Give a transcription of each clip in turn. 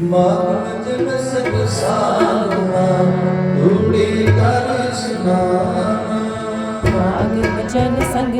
ਮਾਨ ਜਬ ਸਭ ਸਾਧਨਾ ਧੂੜੀ ਕਰ ਸੁਨਾਨ ਮਾਨ ਜਨ ਸੰਗ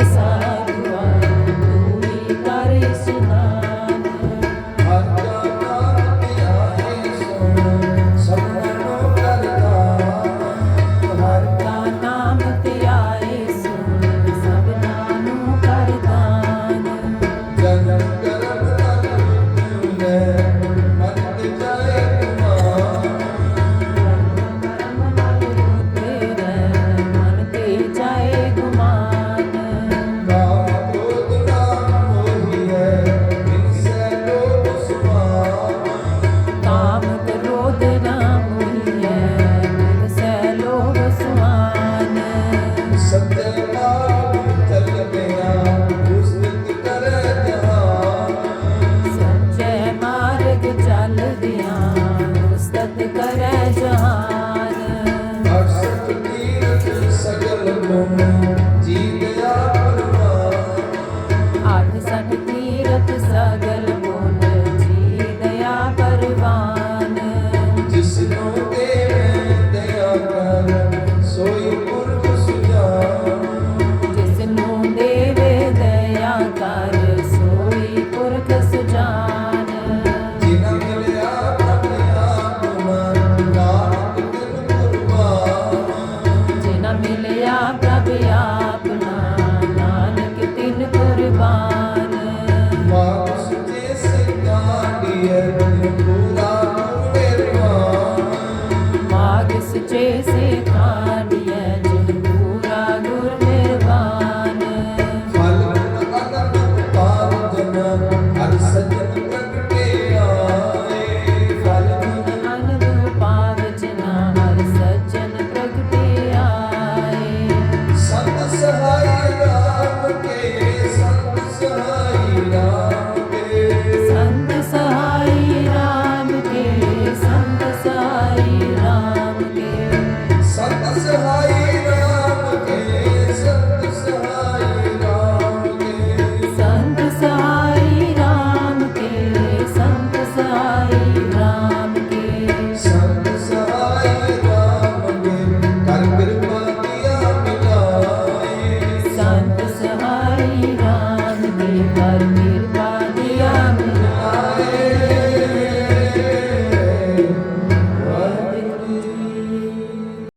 Hare Ram, Hare Hare.